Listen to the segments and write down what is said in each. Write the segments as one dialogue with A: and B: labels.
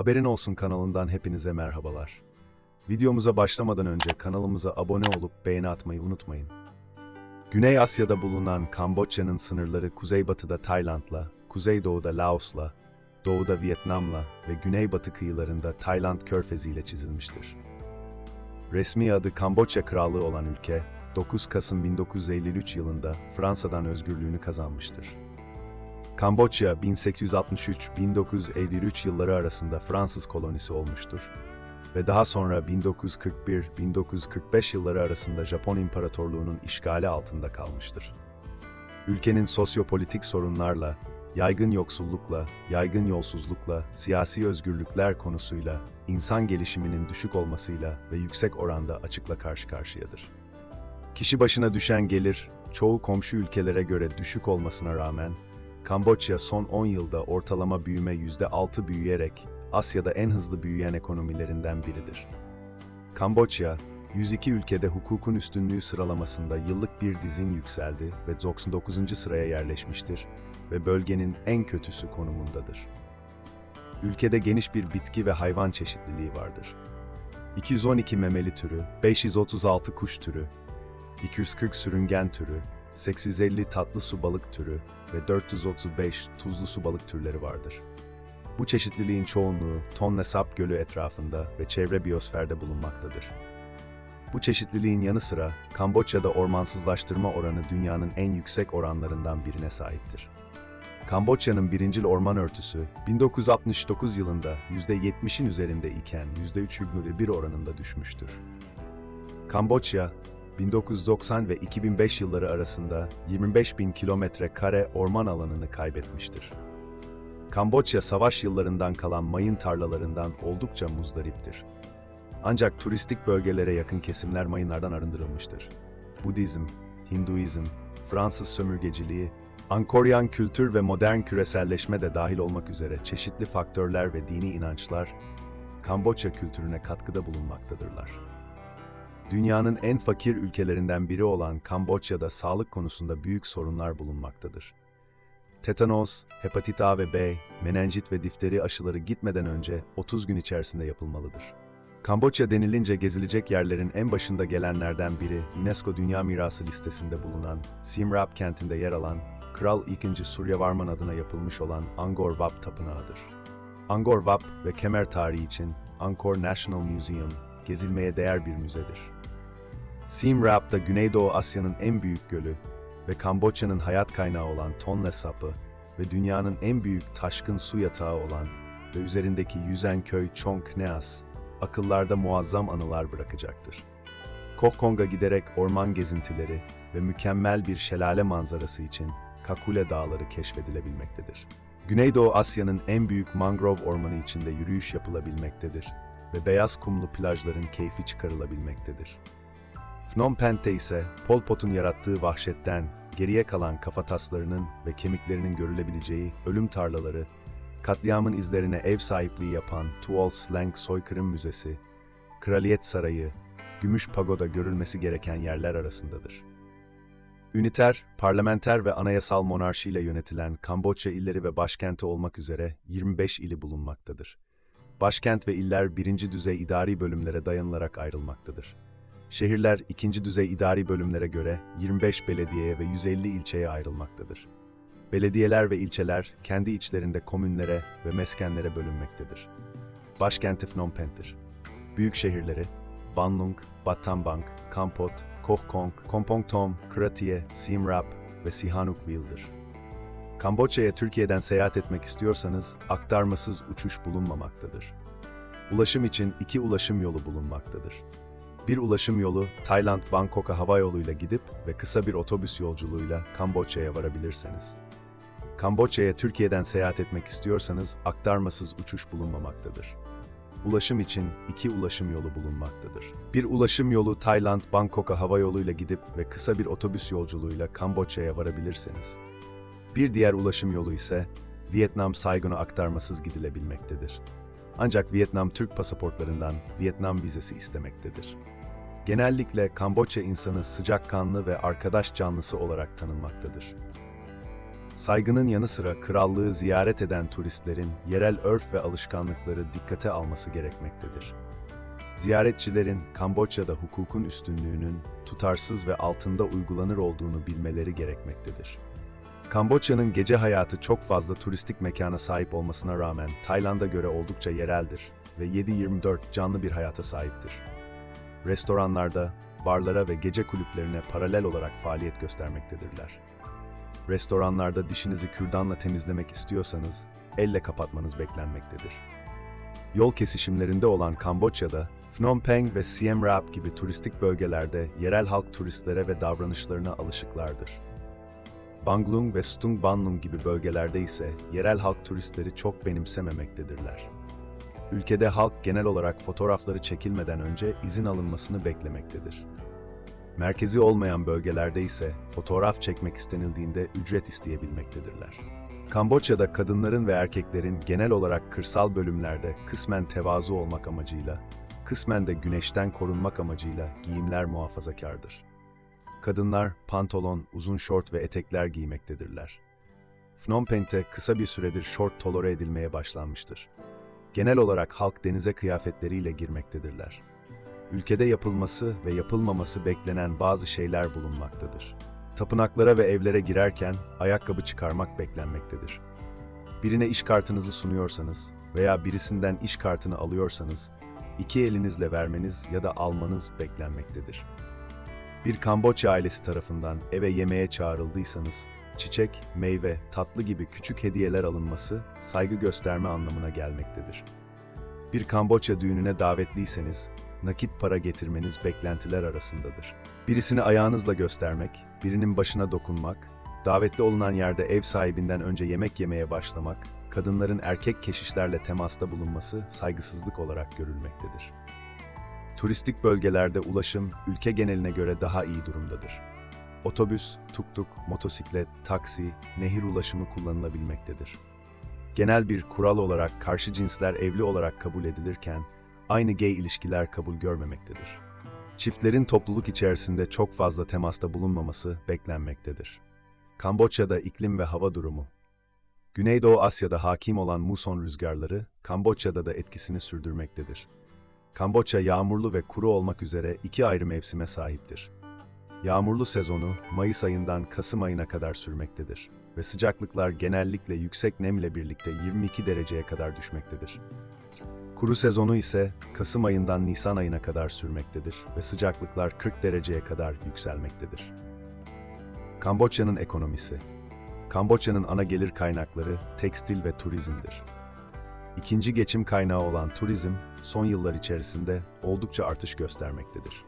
A: Haberin Olsun kanalından hepinize merhabalar. Videomuza başlamadan önce kanalımıza abone olup beğeni atmayı unutmayın. Güney Asya'da bulunan Kamboçya'nın sınırları kuzeybatıda Tayland'la, kuzeydoğuda Laos'la, doğuda Vietnam'la ve güneybatı kıyılarında Tayland Körfezi ile çizilmiştir. Resmi adı Kamboçya Krallığı olan ülke, 9 Kasım 1953 yılında Fransa'dan özgürlüğünü kazanmıştır. Kamboçya 1863-1953 yılları arasında Fransız kolonisi olmuştur ve daha sonra 1941-1945 yılları arasında Japon İmparatorluğu'nun işgali altında kalmıştır. Ülkenin sosyopolitik sorunlarla, yaygın yoksullukla, yaygın yolsuzlukla, siyasi özgürlükler konusuyla, insan gelişiminin düşük olmasıyla ve yüksek oranda açıkla karşı karşıyadır. Kişi başına düşen gelir, çoğu komşu ülkelere göre düşük olmasına rağmen, Kamboçya son 10 yılda ortalama büyüme %6 büyüyerek Asya'da en hızlı büyüyen ekonomilerinden biridir. Kamboçya, 102 ülkede hukukun üstünlüğü sıralamasında yıllık bir dizin yükseldi ve 99. sıraya yerleşmiştir ve bölgenin en kötüsü konumundadır. Ülkede geniş bir bitki ve hayvan çeşitliliği vardır. 212 memeli türü, 536 kuş türü, 240 sürüngen türü, 850 tatlı su balık türü ve 435 tuzlu su balık türleri vardır. Bu çeşitliliğin çoğunluğu Tonle Sap Gölü etrafında ve çevre biyosferde bulunmaktadır. Bu çeşitliliğin yanı sıra Kamboçya'da ormansızlaştırma oranı dünyanın en yüksek oranlarından birine sahiptir. Kamboçya'nın birincil orman örtüsü 1969 yılında %70'in üzerinde iken %3,1 oranında düşmüştür. Kamboçya, 1990 ve 2005 yılları arasında 25 bin kilometre kare orman alanını kaybetmiştir. Kamboçya savaş yıllarından kalan mayın tarlalarından oldukça muzdariptir. Ancak turistik bölgelere yakın kesimler mayınlardan arındırılmıştır. Budizm, Hinduizm, Fransız sömürgeciliği, Ankoryan kültür ve modern küreselleşme de dahil olmak üzere çeşitli faktörler ve dini inançlar Kamboçya kültürüne katkıda bulunmaktadırlar. Dünyanın en fakir ülkelerinden biri olan Kamboçya'da sağlık konusunda büyük sorunlar bulunmaktadır. Tetanos, hepatit A ve B, menenjit ve difteri aşıları gitmeden önce 30 gün içerisinde yapılmalıdır. Kamboçya denilince gezilecek yerlerin en başında gelenlerden biri UNESCO Dünya Mirası listesinde bulunan Siem Reap kentinde yer alan Kral II. Suryavarman adına yapılmış olan Angkor Wat Tapınağı'dır. Angkor Wat ve kemer tarihi için Angkor National Museum gezilmeye değer bir müzedir. Siem Reap'ta Güneydoğu Asya'nın en büyük gölü ve Kamboçya'nın hayat kaynağı olan Tonle Sapı ve dünyanın en büyük taşkın su yatağı olan ve üzerindeki yüzen köy Chong Kneas, akıllarda muazzam anılar bırakacaktır. Koh Kong'a giderek orman gezintileri ve mükemmel bir şelale manzarası için Kakule Dağları keşfedilebilmektedir. Güneydoğu Asya'nın en büyük mangrove ormanı içinde yürüyüş yapılabilmektedir ve beyaz kumlu plajların keyfi çıkarılabilmektedir. Phnom Penh'te ise Pol Pot'un yarattığı vahşetten geriye kalan kafataslarının ve kemiklerinin görülebileceği ölüm tarlaları, katliamın izlerine ev sahipliği yapan Tuol Sleng Soykırım Müzesi, Kraliyet Sarayı, Gümüş Pagoda görülmesi gereken yerler arasındadır. Üniter, parlamenter ve anayasal monarşiyle yönetilen Kamboçya illeri ve başkenti olmak üzere 25 ili bulunmaktadır. Başkent ve iller birinci düzey idari bölümlere dayanılarak ayrılmaktadır. Şehirler ikinci düzey idari bölümlere göre 25 belediyeye ve 150 ilçeye ayrılmaktadır. Belediyeler ve ilçeler kendi içlerinde komünlere ve meskenlere bölünmektedir. Başkenti Phnom Penh'tir. Büyük şehirleri Banlung, Battambang, Kampot, Koh Kong, Kompong Tom, Kratie, Siem Reap ve Sihanoukville'dir. Kamboçya'ya Türkiye'den seyahat etmek istiyorsanız aktarmasız uçuş bulunmamaktadır. Ulaşım için iki ulaşım yolu bulunmaktadır. Bir ulaşım yolu Tayland Bangkok'a hava yoluyla gidip ve kısa bir otobüs yolculuğuyla Kamboçya'ya varabilirsiniz. Kamboçya'ya Türkiye'den seyahat etmek istiyorsanız aktarmasız uçuş bulunmamaktadır. Ulaşım için iki ulaşım yolu bulunmaktadır. Bir ulaşım yolu Tayland Bangkok'a hava yoluyla gidip ve kısa bir otobüs yolculuğuyla Kamboçya'ya varabilirsiniz. Bir diğer ulaşım yolu ise Vietnam Saigon'a aktarmasız gidilebilmektedir. Ancak Vietnam Türk pasaportlarından Vietnam vizesi istemektedir. Genellikle Kamboçya insanı sıcakkanlı ve arkadaş canlısı olarak tanınmaktadır. Saygının yanı sıra krallığı ziyaret eden turistlerin yerel örf ve alışkanlıkları dikkate alması gerekmektedir. Ziyaretçilerin Kamboçya'da hukukun üstünlüğünün tutarsız ve altında uygulanır olduğunu bilmeleri gerekmektedir. Kamboçya'nın gece hayatı çok fazla turistik mekana sahip olmasına rağmen Tayland'a göre oldukça yereldir ve 7-24 canlı bir hayata sahiptir. Restoranlarda, barlara ve gece kulüplerine paralel olarak faaliyet göstermektedirler. Restoranlarda dişinizi kürdanla temizlemek istiyorsanız, elle kapatmanız beklenmektedir. Yol kesişimlerinde olan Kamboçya'da, Phnom Penh ve Siem Reap gibi turistik bölgelerde yerel halk turistlere ve davranışlarına alışıklardır. Banglung ve Stung Banlung gibi bölgelerde ise yerel halk turistleri çok benimsememektedirler. Ülkede halk genel olarak fotoğrafları çekilmeden önce izin alınmasını beklemektedir. Merkezi olmayan bölgelerde ise fotoğraf çekmek istenildiğinde ücret isteyebilmektedirler. Kamboçya'da kadınların ve erkeklerin genel olarak kırsal bölümlerde kısmen tevazu olmak amacıyla, kısmen de güneşten korunmak amacıyla giyimler muhafazakardır. Kadınlar pantolon, uzun şort ve etekler giymektedirler. Phnom Penh'te kısa bir süredir şort tolere edilmeye başlanmıştır. Genel olarak halk denize kıyafetleriyle girmektedirler. Ülkede yapılması ve yapılmaması beklenen bazı şeyler bulunmaktadır. Tapınaklara ve evlere girerken ayakkabı çıkarmak beklenmektedir. Birine iş kartınızı sunuyorsanız veya birisinden iş kartını alıyorsanız, iki elinizle vermeniz ya da almanız beklenmektedir. Bir Kamboçya ailesi tarafından eve yemeğe çağrıldıysanız, çiçek, meyve, tatlı gibi küçük hediyeler alınması saygı gösterme anlamına gelmektedir. Bir Kamboçya düğününe davetliyseniz, nakit para getirmeniz beklentiler arasındadır. Birisini ayağınızla göstermek, birinin başına dokunmak, davetli olunan yerde ev sahibinden önce yemek yemeye başlamak, kadınların erkek keşişlerle temasta bulunması saygısızlık olarak görülmektedir. Turistik bölgelerde ulaşım ülke geneline göre daha iyi durumdadır. Otobüs, tuk-tuk, motosiklet, taksi, nehir ulaşımı kullanılabilmektedir. Genel bir kural olarak karşı cinsler evli olarak kabul edilirken, aynı gay ilişkiler kabul görmemektedir. Çiftlerin topluluk içerisinde çok fazla temasta bulunmaması beklenmektedir. Kamboçya'da iklim ve hava durumu Güneydoğu Asya'da hakim olan muson rüzgarları, Kamboçya'da da etkisini sürdürmektedir. Kamboçya yağmurlu ve kuru olmak üzere iki ayrı mevsime sahiptir. Yağmurlu sezonu Mayıs ayından Kasım ayına kadar sürmektedir ve sıcaklıklar genellikle yüksek nemle birlikte 22 dereceye kadar düşmektedir. Kuru sezonu ise Kasım ayından Nisan ayına kadar sürmektedir ve sıcaklıklar 40 dereceye kadar yükselmektedir. Kamboçya'nın ekonomisi Kamboçya'nın ana gelir kaynakları tekstil ve turizmdir. İkinci geçim kaynağı olan turizm, son yıllar içerisinde oldukça artış göstermektedir.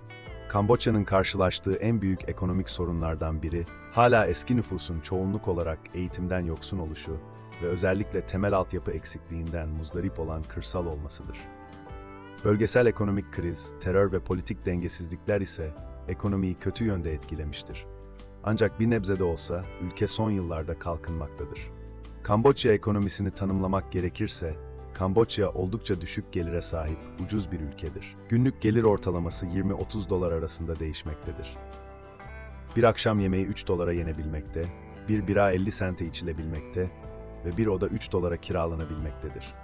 A: Kamboçya'nın karşılaştığı en büyük ekonomik sorunlardan biri, hala eski nüfusun çoğunluk olarak eğitimden yoksun oluşu ve özellikle temel altyapı eksikliğinden muzdarip olan kırsal olmasıdır. Bölgesel ekonomik kriz, terör ve politik dengesizlikler ise ekonomiyi kötü yönde etkilemiştir. Ancak bir nebze de olsa ülke son yıllarda kalkınmaktadır. Kamboçya ekonomisini tanımlamak gerekirse, Kamboçya oldukça düşük gelire sahip, ucuz bir ülkedir. Günlük gelir ortalaması 20-30 dolar arasında değişmektedir. Bir akşam yemeği 3 dolara yenebilmekte, bir bira 50 sente içilebilmekte ve bir oda 3 dolara kiralanabilmektedir.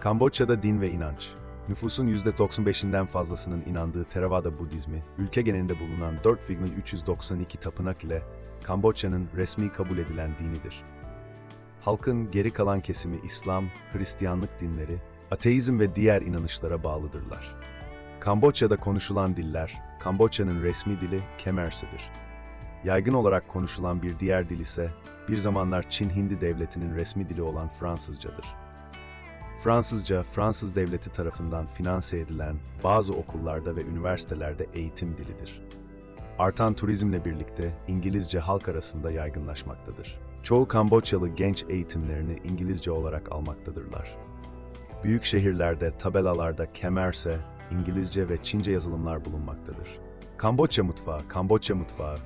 A: Kamboçya'da din ve inanç. Nüfusun %95'inden fazlasının inandığı Theravada Budizmi, ülke genelinde bulunan 4,392 tapınak ile Kamboçya'nın resmi kabul edilen dinidir. Halkın geri kalan kesimi İslam, Hristiyanlık dinleri, ateizm ve diğer inanışlara bağlıdırlar. Kamboçya'da konuşulan diller, Kamboçya'nın resmi dili Kemersidir. Yaygın olarak konuşulan bir diğer dil ise, bir zamanlar Çin Hindi Devleti'nin resmi dili olan Fransızcadır. Fransızca, Fransız devleti tarafından finanse edilen bazı okullarda ve üniversitelerde eğitim dilidir. Artan turizmle birlikte İngilizce halk arasında yaygınlaşmaktadır. Çoğu Kamboçyalı genç eğitimlerini İngilizce olarak almaktadırlar. Büyük şehirlerde, tabelalarda Kemerse, İngilizce ve Çince yazılımlar bulunmaktadır. Kamboçya mutfağı, Kamboçya mutfağı,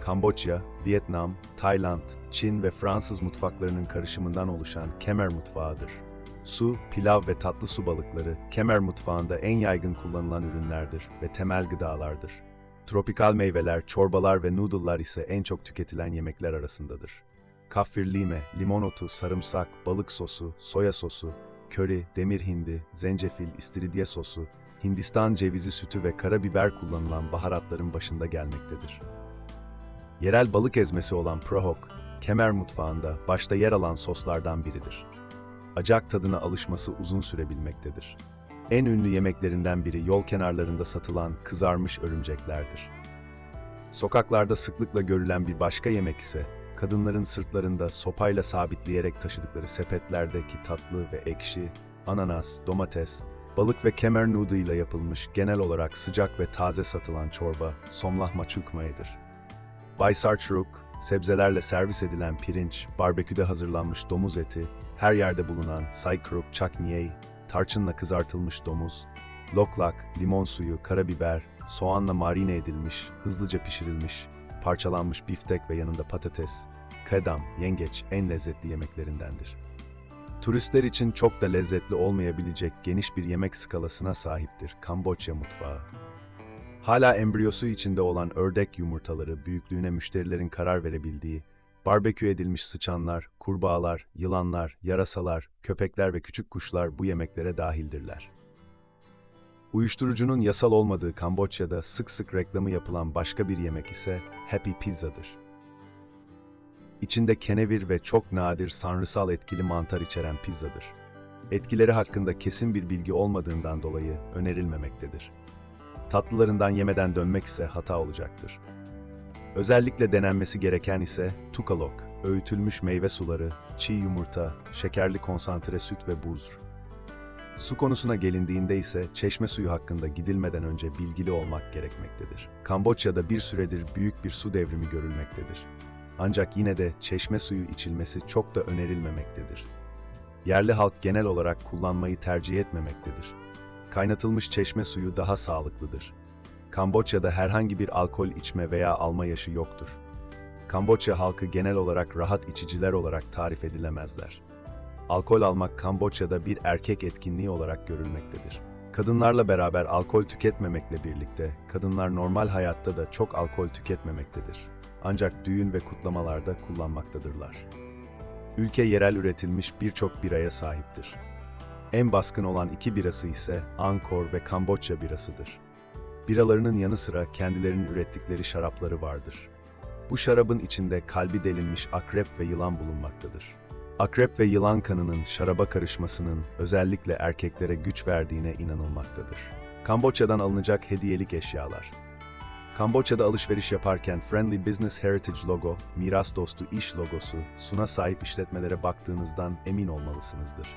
A: Kamboçya, Vietnam, Tayland, Çin ve Fransız mutfaklarının karışımından oluşan Kemer mutfağıdır. Su, pilav ve tatlı su balıkları Kemer mutfağında en yaygın kullanılan ürünlerdir ve temel gıdalardır. Tropikal meyveler, çorbalar ve noodle'lar ise en çok tüketilen yemekler arasındadır. Kaffir lime, limon otu, sarımsak, balık sosu, soya sosu, köri, demir hindi, zencefil, istiridye sosu, Hindistan cevizi sütü ve karabiber kullanılan baharatların başında gelmektedir. Yerel balık ezmesi olan prohok, Kemer mutfağında başta yer alan soslardan biridir. Acak tadına alışması uzun sürebilmektedir. En ünlü yemeklerinden biri yol kenarlarında satılan kızarmış örümceklerdir. Sokaklarda sıklıkla görülen bir başka yemek ise kadınların sırtlarında sopayla sabitleyerek taşıdıkları sepetlerdeki tatlı ve ekşi, ananas, domates, balık ve kemer noodle ile yapılmış genel olarak sıcak ve taze satılan çorba somlah maçukmayıdır. Baysar sebzelerle servis edilen pirinç, barbeküde hazırlanmış domuz eti, her yerde bulunan saykruk, çakniyey, tarçınla kızartılmış domuz, loklak, limon suyu, karabiber, soğanla marine edilmiş, hızlıca pişirilmiş, parçalanmış biftek ve yanında patates, kedam, yengeç en lezzetli yemeklerindendir. Turistler için çok da lezzetli olmayabilecek geniş bir yemek skalasına sahiptir Kamboçya mutfağı. Hala embriyosu içinde olan ördek yumurtaları büyüklüğüne müşterilerin karar verebildiği, barbekü edilmiş sıçanlar, kurbağalar, yılanlar, yarasalar, köpekler ve küçük kuşlar bu yemeklere dahildirler. Uyuşturucunun yasal olmadığı Kamboçya'da sık sık reklamı yapılan başka bir yemek ise Happy Pizza'dır. İçinde kenevir ve çok nadir sanrısal etkili mantar içeren pizzadır. Etkileri hakkında kesin bir bilgi olmadığından dolayı önerilmemektedir. Tatlılarından yemeden dönmek ise hata olacaktır. Özellikle denenmesi gereken ise tukalok, öğütülmüş meyve suları, çiğ yumurta, şekerli konsantre süt ve buz. Su konusuna gelindiğinde ise çeşme suyu hakkında gidilmeden önce bilgili olmak gerekmektedir. Kamboçya'da bir süredir büyük bir su devrimi görülmektedir. Ancak yine de çeşme suyu içilmesi çok da önerilmemektedir. Yerli halk genel olarak kullanmayı tercih etmemektedir. Kaynatılmış çeşme suyu daha sağlıklıdır. Kamboçya'da herhangi bir alkol içme veya alma yaşı yoktur. Kamboçya halkı genel olarak rahat içiciler olarak tarif edilemezler. Alkol almak Kamboçya'da bir erkek etkinliği olarak görülmektedir. Kadınlarla beraber alkol tüketmemekle birlikte, kadınlar normal hayatta da çok alkol tüketmemektedir. Ancak düğün ve kutlamalarda kullanmaktadırlar. Ülke yerel üretilmiş birçok biraya sahiptir. En baskın olan iki birası ise Angkor ve Kamboçya birasıdır. Biralarının yanı sıra kendilerinin ürettikleri şarapları vardır. Bu şarabın içinde kalbi delinmiş akrep ve yılan bulunmaktadır. Akrep ve yılan kanının şaraba karışmasının özellikle erkeklere güç verdiğine inanılmaktadır. Kamboçya'dan alınacak hediyelik eşyalar. Kamboçya'da alışveriş yaparken Friendly Business Heritage logo, miras dostu iş logosu, suna sahip işletmelere baktığınızdan emin olmalısınızdır.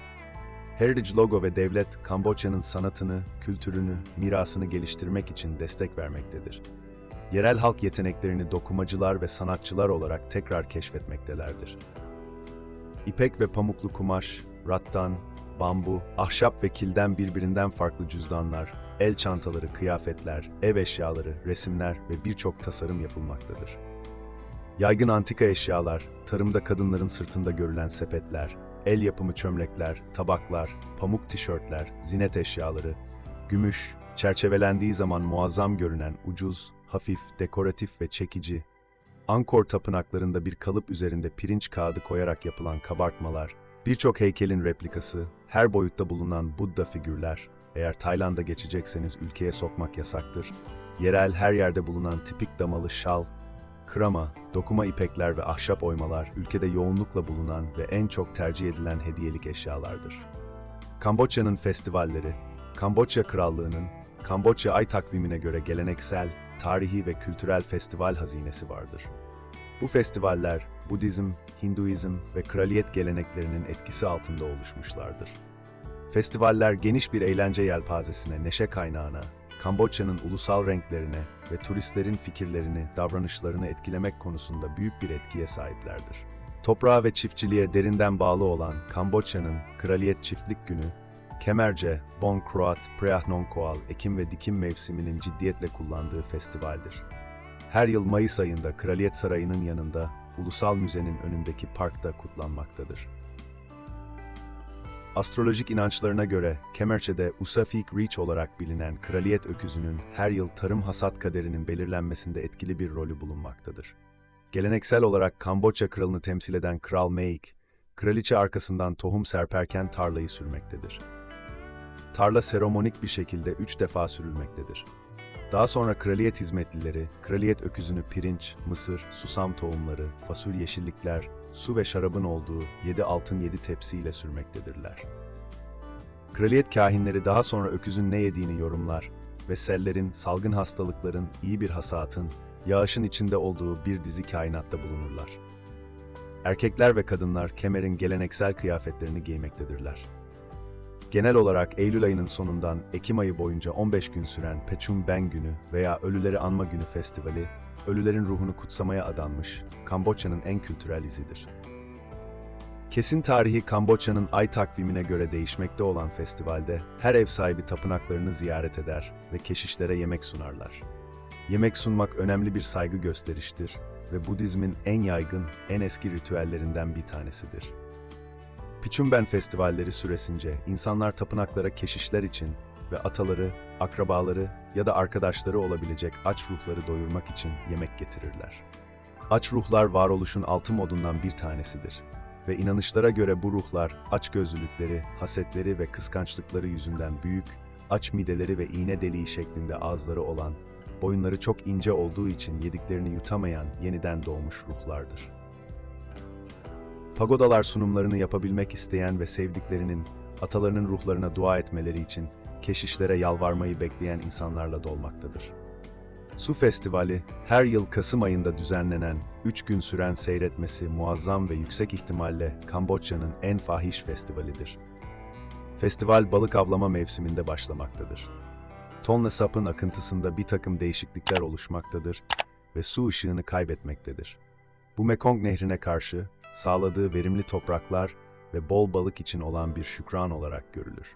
A: Heritage logo ve devlet, Kamboçya'nın sanatını, kültürünü, mirasını geliştirmek için destek vermektedir. Yerel halk yeteneklerini dokumacılar ve sanatçılar olarak tekrar keşfetmektelerdir. İpek ve pamuklu kumaş, rattan, bambu, ahşap ve kilden birbirinden farklı cüzdanlar, el çantaları, kıyafetler, ev eşyaları, resimler ve birçok tasarım yapılmaktadır. Yaygın antika eşyalar, tarımda kadınların sırtında görülen sepetler, el yapımı çömlekler, tabaklar, pamuk tişörtler, zinet eşyaları, gümüş, çerçevelendiği zaman muazzam görünen ucuz, hafif, dekoratif ve çekici, Angkor tapınaklarında bir kalıp üzerinde pirinç kağıdı koyarak yapılan kabartmalar, birçok heykelin replikası, her boyutta bulunan Buddha figürler, eğer Tayland'a geçecekseniz ülkeye sokmak yasaktır, yerel her yerde bulunan tipik damalı şal, krama, dokuma ipekler ve ahşap oymalar ülkede yoğunlukla bulunan ve en çok tercih edilen hediyelik eşyalardır. Kamboçya'nın festivalleri, Kamboçya Krallığı'nın Kamboçya ay takvimine göre geleneksel, tarihi ve kültürel festival hazinesi vardır. Bu festivaller Budizm, Hinduizm ve kraliyet geleneklerinin etkisi altında oluşmuşlardır. Festivaller geniş bir eğlence yelpazesine, neşe kaynağına, Kamboçya'nın ulusal renklerine ve turistlerin fikirlerini, davranışlarını etkilemek konusunda büyük bir etkiye sahiplerdir. Toprağa ve çiftçiliğe derinden bağlı olan Kamboçya'nın Kraliyet Çiftlik Günü, Kemerce, Bon Croat, Preah Non Koal, ekim ve dikim mevsiminin ciddiyetle kullandığı festivaldir. Her yıl Mayıs ayında Kraliyet Sarayı'nın yanında, Ulusal Müze'nin önündeki parkta kutlanmaktadır. Astrolojik inançlarına göre Kemerçe'de Usafik Reach olarak bilinen kraliyet öküzünün her yıl tarım hasat kaderinin belirlenmesinde etkili bir rolü bulunmaktadır. Geleneksel olarak Kamboçya kralını temsil eden Kral Meik, kraliçe arkasından tohum serperken tarlayı sürmektedir. Tarla seremonik bir şekilde üç defa sürülmektedir. Daha sonra kraliyet hizmetlileri, kraliyet öküzünü pirinç, mısır, susam tohumları, fasulye yeşillikler, su ve şarabın olduğu yedi altın yedi tepsiyle sürmektedirler. Kraliyet kahinleri daha sonra öküzün ne yediğini yorumlar ve sellerin, salgın hastalıkların, iyi bir hasatın, yağışın içinde olduğu bir dizi kainatta bulunurlar. Erkekler ve kadınlar kemerin geleneksel kıyafetlerini giymektedirler. Genel olarak Eylül ayının sonundan Ekim ayı boyunca 15 gün süren Pechum Ben Günü veya Ölüleri Anma Günü Festivali, ölülerin ruhunu kutsamaya adanmış Kamboçya'nın en kültürel izidir. Kesin tarihi Kamboçya'nın ay takvimine göre değişmekte olan festivalde her ev sahibi tapınaklarını ziyaret eder ve keşişlere yemek sunarlar. Yemek sunmak önemli bir saygı gösteriştir ve Budizmin en yaygın, en eski ritüellerinden bir tanesidir. Pichumben festivalleri süresince insanlar tapınaklara keşişler için ve ataları, akrabaları ya da arkadaşları olabilecek aç ruhları doyurmak için yemek getirirler. Aç ruhlar varoluşun altı modundan bir tanesidir ve inanışlara göre bu ruhlar açgözlülükleri, hasetleri ve kıskançlıkları yüzünden büyük, aç mideleri ve iğne deliği şeklinde ağızları olan, boyunları çok ince olduğu için yediklerini yutamayan yeniden doğmuş ruhlardır. Pagodalar sunumlarını yapabilmek isteyen ve sevdiklerinin, atalarının ruhlarına dua etmeleri için keşişlere yalvarmayı bekleyen insanlarla dolmaktadır. Su Festivali, her yıl Kasım ayında düzenlenen, 3 gün süren seyretmesi muazzam ve yüksek ihtimalle Kamboçya'nın en fahiş festivalidir. Festival balık avlama mevsiminde başlamaktadır. Tonle sapın akıntısında bir takım değişiklikler oluşmaktadır ve su ışığını kaybetmektedir. Bu Mekong nehrine karşı sağladığı verimli topraklar ve bol balık için olan bir şükran olarak görülür.